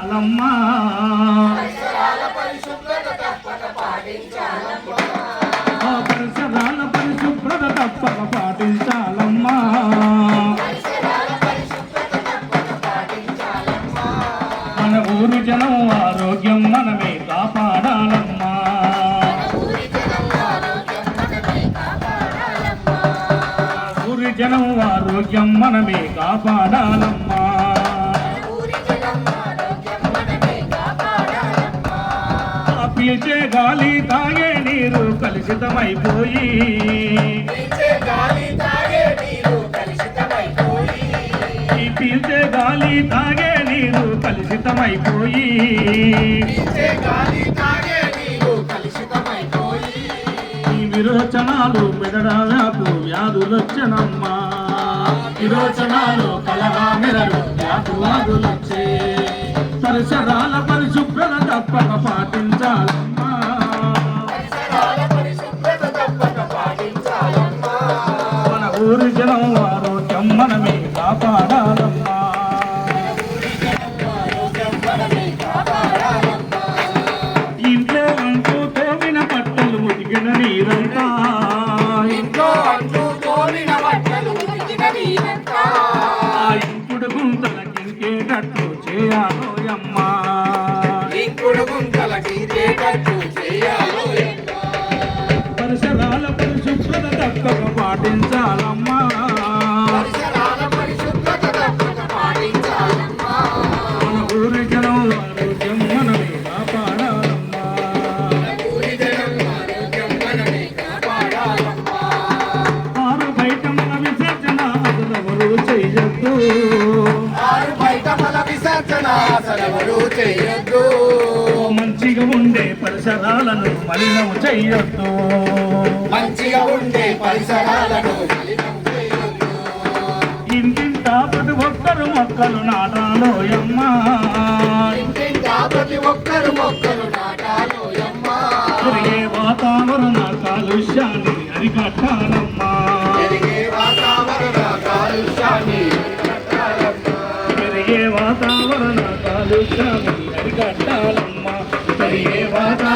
అలమ్మా ఆ పరిసరాల పరిశుభ్రత తప్పక పాటించాలమ్మా. మన ఊరు జనం ఆరోగ్యం మనమే కాపాడాలమ్మా. ఊరి జనం ఆరోగ్యం మనమే కాపాడాలమ్మా. గాలి తాగే నీరు కలుషితమైపోయి. ఈ పీల్చే గాలి తాగే నీరు కలుషితమైపోయి. ఈ విరోచనాలు మెదడాలకు వ్యాధులొచ్చనమ్మా. విరోచనాలు కలగా మెదడు వ్యాధులొచ్చే. పరిసరాల పరిశుభ్రత తప్పక పాటించాలమ్మా మన ఊరి జనం ఆరోగ్యం మనమే కాపాడాలమ్మా ఇంట్లో అంటూ తోమిన బట్టలు ఉతికిన నీరంతా. ఆ ఇంకుడు గుంతలకింకేటట్టు చేయాలోయమ్మా. పాటించాలమ్మా. మన ఊరి జనం ఆరోగ్యం మనమే కాపాడాలమ్మా. ఆరు బయట మన విసర్జన అసలెవరూ చెయ్యొద్దు చేయొద్దు. మంచిగా ఉండే పరిసరాలను మలినము చేయొద్దు. మంచిగా ఉండే పరిసరాలను ఇంటింట ప్రతి ఒక్కరు మొక్కలు నాటాలోయమ్మా ప్రతి ఒక్కరు మొక్కలు నాటాలోయమ్మా వాతావరణ కాలుష్యాన్ని అరికట్టాలమ్మా. వాతావరణ కాలుష్యాన్ని వాతావరణ కాలుష్యాన్ని అరికట్టాలమ్మా. వాతావరణ